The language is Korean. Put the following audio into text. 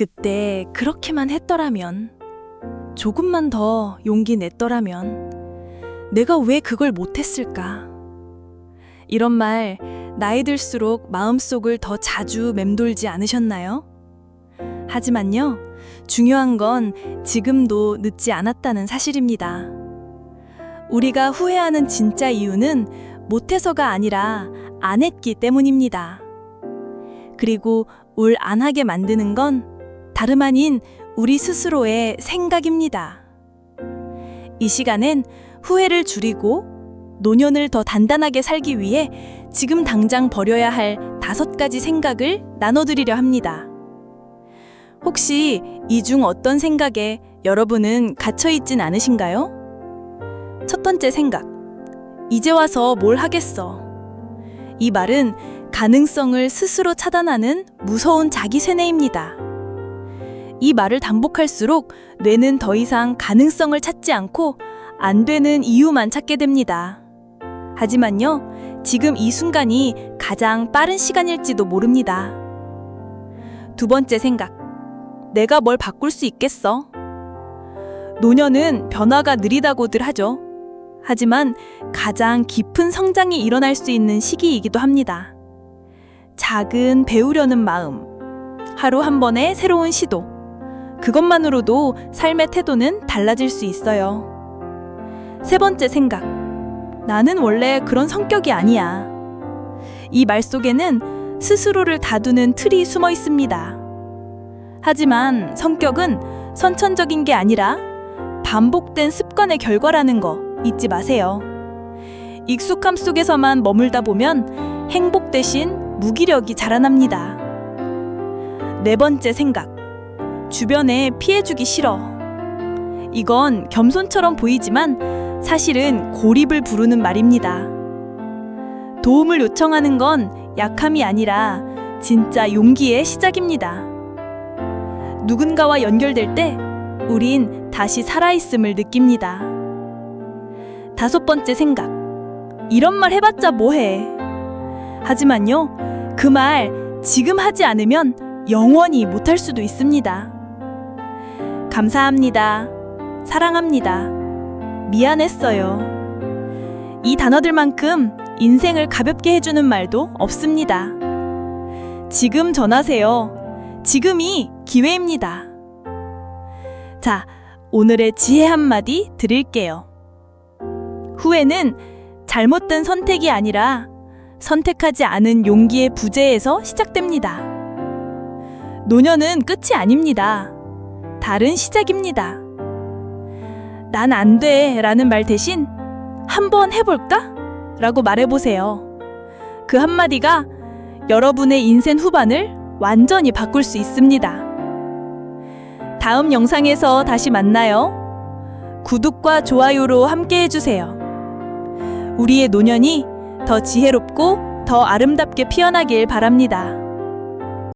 그때 그렇게만 했더라면, 조금만 더 용기 냈더라면, 내가 왜 그걸 못했을까? 이런 말, 나이 들수록 마음속을 더 자주 맴돌지 않으셨나요? 하지만요, 중요한 건 지금도 늦지 않았다는 사실입니다. 우리가 후회하는 진짜 이유는 못해서가 아니라 안 했기 때문입니다. 그리고 울 안 하게 만드는 건 다름 아닌 우리 스스로의 생각입니다. 이 시간엔 후회를 줄이고 노년을 더 단단하게 살기 위해 지금 당장 버려야 할 다섯 가지 생각을 나눠드리려 합니다. 혹시 이 중 어떤 생각에 여러분은 갇혀있진 않으신가요? 첫 번째 생각. 이제 와서 뭘 하겠어. 이 말은 가능성을 스스로 차단하는 무서운 자기 세뇌입니다. 이 말을 반복할수록 뇌는 더 이상 가능성을 찾지 않고 안 되는 이유만 찾게 됩니다. 하지만요, 지금 이 순간이 가장 빠른 시간일지도 모릅니다. 두 번째 생각. 내가 뭘 바꿀 수 있겠어? 노년은 변화가 느리다고들 하죠. 하지만 가장 깊은 성장이 일어날 수 있는 시기이기도 합니다. 작은 배우려는 마음, 하루 한 번의 새로운 시도, 그것만으로도 삶의 태도는 달라질 수 있어요. 세 번째 생각, 나는 원래 그런 성격이 아니야. 이 말 속에는 스스로를 다두는 틀이 숨어 있습니다. 하지만 성격은 선천적인 게 아니라 반복된 습관의 결과라는 거 잊지 마세요. 익숙함 속에서만 머물다 보면 행복 대신 무기력이 자라납니다. 네 번째 생각. 주변에 피해주기 싫어. 이건 겸손처럼 보이지만 사실은 고립을 부르는 말입니다. 도움을 요청하는 건 약함이 아니라 진짜 용기의 시작입니다. 누군가와 연결될 때 우린 다시 살아있음을 느낍니다. 다섯 번째 생각. 이런 말 해봤자 뭐해. 하지만요, 그 말 지금 하지 않으면 영원히 못할 수도 있습니다. 감사합니다. 사랑합니다. 미안했어요. 이 단어들만큼 인생을 가볍게 해주는 말도 없습니다. 지금 전하세요. 지금이 기회입니다. 자, 오늘의 지혜 한마디 드릴게요. 후회는 잘못된 선택이 아니라 선택하지 않은 용기의 부재에서 시작됩니다. 노년은 끝이 아닙니다. 다른 시작입니다. 난 안 돼 라는 말 대신 한번 해볼까? 라고 말해보세요. 그 한마디가 여러분의 인생 후반을 완전히 바꿀 수 있습니다. 다음 영상에서 다시 만나요. 구독과 좋아요로 함께 해주세요. 우리의 노년이 더 지혜롭고 더 아름답게 피어나길 바랍니다.